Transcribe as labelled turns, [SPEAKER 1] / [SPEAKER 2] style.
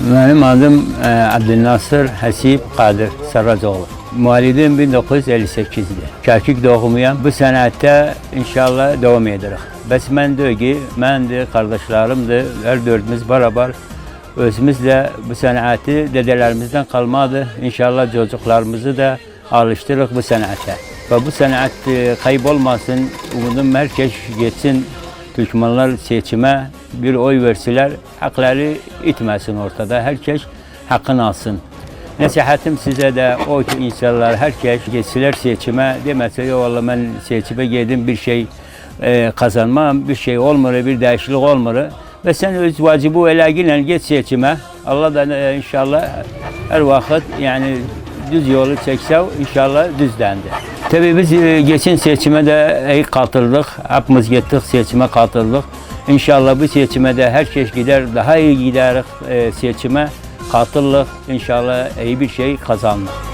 [SPEAKER 1] Benim adım e, Abdülnasır Hasip Kadir Sarrazoğlu. Malidim 1958'de. Kerkük doğumuyam. Bu sənətdə inşallah devam edirik. Bəs mən deyil ki, məndir, qardaşlarımdır, hər dördümüz barabar özümüz də bu sənəti dedələrimizdən qalmadı. İnşallah çocuklarımızı da alışdırırıq bu sənətə. Və bu sənət e, kaybolmasın. Umudum herkes geçsin Türkmenler seçime bir oy verseler hakları itmesin ortada. Herkes hakkını alsın. Nasihatim size de o ki insanlar herkes geçsiler seçime demese ya valla ben seçime geldim bir şey e, kazanmam, bir şey olmuyor, bir değişiklik olmuyor. Ve sen öz vacibi elagiyle geç seçime. Allah da e, inşallah her vakit yani düz yolu çekse inşallah düzlendi. Tabii biz e, geçen seçime de iyi katıldık. Hepimiz gittik seçime katıldık. İnşallah bu seçime de her şey gider, daha iyi giderek e, seçime katılırız. İnşallah iyi bir şey kazanırız.